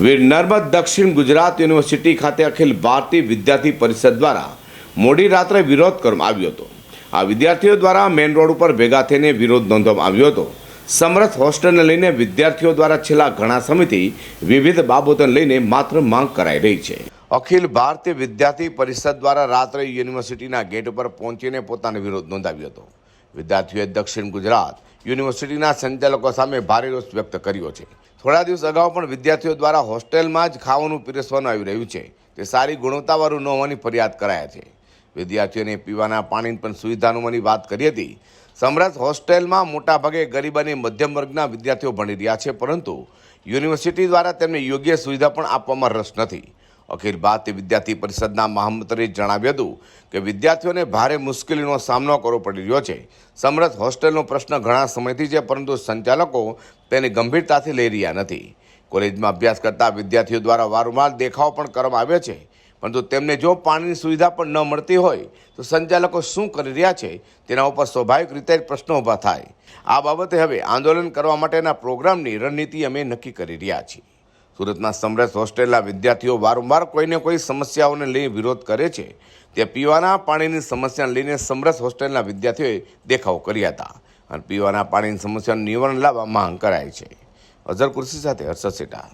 નર્મદ દક્ષિણ ગુજરાત યુનિવર્સિટી ખાતે અખિલ ભારતીય વિદ્યાર્થી પરિષદ દ્વારા મોડી રાત્રે વિરોધ કરવામાં આવ્યો હતો. આ વિદ્યાર્થીઓ દ્વારા મેઇન રોડ ઉપર ભેગા થઈને વિરોધ નોંધવામાં આવ્યો હતો. સમરથ હોસ્ટેલને લઈને વિદ્યાર્થીઓ દ્વારા છેલ્લા ઘણા સમયથી વિવિધ બાબતોને લઈને માત્ર માંગ કરાઈ રહી છે. અખિલ ભારતીય વિદ્યાર્થી પરિષદ દ્વારા રાત્રે યુનિવર્સિટીના ગેટ ઉપર પહોંચીને પોતાનો વિરોધ નોંધાવ્યો હતો. વિદ્યાર્થીઓએ દક્ષિણ ગુજરાત યુનિવર્સિટીના સંચાલકો સામે ભારે રોષ વ્યક્ત કર્યો છે. થોડા દિવસ અગાઉ પણ વિદ્યાર્થીઓ દ્વારા હોસ્ટેલમાં જ ખાવાનું પીરસવાનું આવી રહ્યું છે. તે સારી ગુણવત્તાવાળું ન હોવાની ફરિયાદ કરાયા છે. વિદ્યાર્થીઓને પીવાના પાણીની પણ સુવિધાની વાત કરી હતી. સમરસ હોસ્ટેલમાં મોટાભાગે ગરીબ અને મધ્યમ વર્ગના વિદ્યાર્થીઓ ભણી રહ્યા છે, પરંતુ યુનિવર્સિટી દ્વારા તેમને યોગ્ય સુવિધા પણ આપવામાં રસ નથી. અખિલ ભારતીય વિદ્યાર્થી પરિષદના મહામંત્રીએ જણાવ્યું હતું કે વિદ્યાર્થીઓને ભારે મુશ્કેલીનો સામનો કરવો પડી રહ્યો છે. સમરથ હોસ્ટેલનો પ્રશ્ન ઘણા સમયથી છે, પરંતુ સંચાલકો તેને ગંભીરતાથી લઈ રહ્યા નથી. કોલેજમાં અભ્યાસ કરતા વિદ્યાર્થીઓ દ્વારા વારંવાર દેખાવ પણ કરવામાં આવ્યો છે, પરંતુ તેમને જો પાણીની સુવિધા પણ ન મળતી હોય, તો સંચાલકો શું કરી રહ્યા છે તેના ઉપર સ્વાભાવિક રીતે પ્રશ્નો ઊભા થાય. આ બાબતે હવે આંદોલન કરવા માટેના પ્રોગ્રામની રણનીતિ અમે નક્કી કરી રહ્યા છીએ. સુરતના સમરસ હોસ્ટેલના વિદ્યાર્થીઓ વારંવાર કોઈને કોઈ સમસ્યાઓને લઈ વિરોધ કરે છે. તે પીવાના પાણીની સમસ્યાને લઈને સમરસ હોસ્ટેલના વિદ્યાર્થીઓએ દેખાવ કર્યા હતા અને પીવાના પાણીની સમસ્યાનું નિવારણ લાવવા માંગ કરાઈ છે. અઝર કુર્સી સાથે હર્ષદ સેઠા